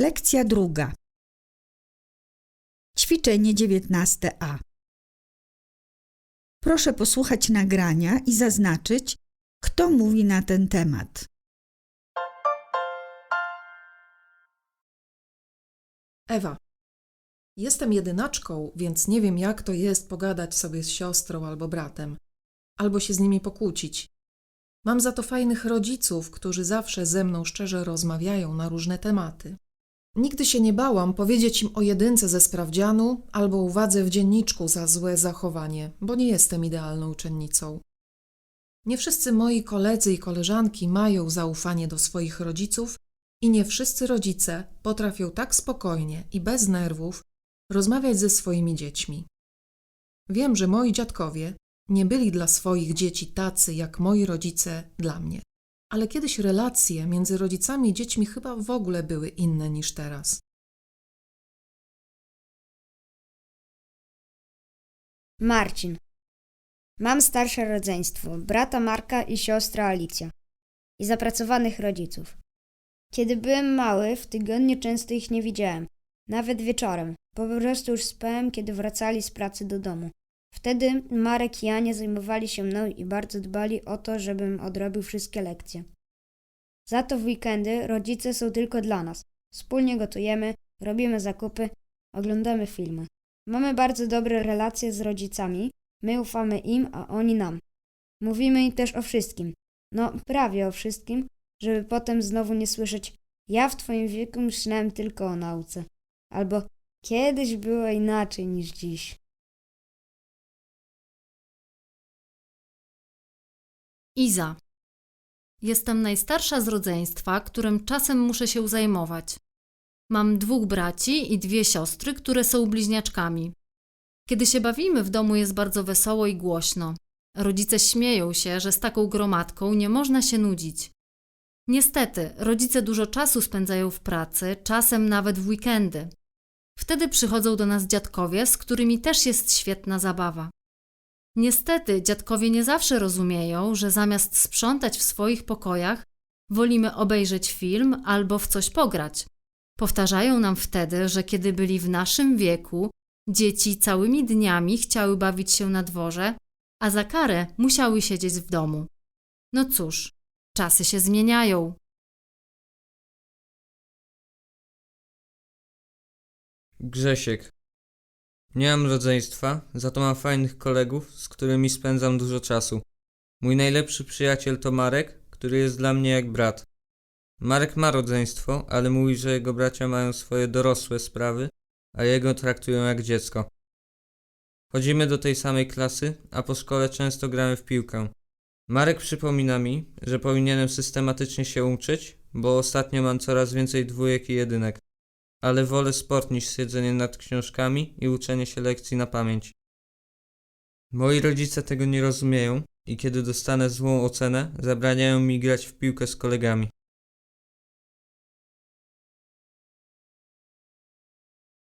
Lekcja druga. Ćwiczenie 19a. Proszę posłuchać nagrania i zaznaczyć, kto mówi na ten temat. Ewa. Jestem jedynaczką, więc nie wiem, jak to jest pogadać sobie z siostrą albo bratem, albo się z nimi pokłócić. Mam za to fajnych rodziców, którzy zawsze ze mną szczerze rozmawiają na różne tematy. Nigdy się nie bałam powiedzieć im o jedynce ze sprawdzianu albo uwadze w dzienniczku za złe zachowanie, bo nie jestem idealną uczennicą. Nie wszyscy moi koledzy i koleżanki mają zaufanie do swoich rodziców i nie wszyscy rodzice potrafią tak spokojnie i bez nerwów rozmawiać ze swoimi dziećmi. Wiem, że moi dziadkowie nie byli dla swoich dzieci tacy jak moi rodzice dla mnie, ale kiedyś relacje między rodzicami i dziećmi chyba w ogóle były inne niż teraz. Marcin. Mam starsze rodzeństwo, brata Marka i siostrę Alicja. I zapracowanych rodziców. Kiedy byłem mały, w tygodniu często ich nie widziałem. Nawet wieczorem. Po prostu już spałem, kiedy wracali z pracy do domu. Wtedy Marek i Ania zajmowali się mną i bardzo dbali o to, żebym odrobił wszystkie lekcje. Za to w weekendy rodzice są tylko dla nas. Wspólnie gotujemy, robimy zakupy, oglądamy filmy. Mamy bardzo dobre relacje z rodzicami, my ufamy im, a oni nam. Mówimy im też o wszystkim, no prawie o wszystkim, żeby potem znowu nie słyszeć ja w twoim wieku myślałem tylko o nauce. Albo kiedyś było inaczej niż dziś. Iza. Jestem najstarsza z rodzeństwa, którym czasem muszę się zajmować. Mam dwóch braci i dwie siostry, które są bliźniaczkami. Kiedy się bawimy, w domu jest bardzo wesoło i głośno. Rodzice śmieją się, że z taką gromadką nie można się nudzić. Niestety, rodzice dużo czasu spędzają w pracy, czasem nawet w weekendy. Wtedy przychodzą do nas dziadkowie, z którymi też jest świetna zabawa. Niestety, dziadkowie nie zawsze rozumieją, że zamiast sprzątać w swoich pokojach, wolimy obejrzeć film albo w coś pograć. Powtarzają nam wtedy, że kiedy byli w naszym wieku, dzieci całymi dniami chciały bawić się na dworze, a za karę musiały siedzieć w domu. No cóż, czasy się zmieniają. Grzesiek. Nie mam rodzeństwa, za to mam fajnych kolegów, z którymi spędzam dużo czasu. Mój najlepszy przyjaciel to Marek, który jest dla mnie jak brat. Marek ma rodzeństwo, ale mówi, że jego bracia mają swoje dorosłe sprawy, a jego traktują jak dziecko. Chodzimy do tej samej klasy, a po szkole często gramy w piłkę. Marek przypomina mi, że powinienem systematycznie się uczyć, bo ostatnio mam coraz więcej dwójek i jedynek ale wolę sport niż siedzenie nad książkami i uczenie się lekcji na pamięć. Moi rodzice tego nie rozumieją i kiedy dostanę złą ocenę, zabraniają mi grać w piłkę z kolegami.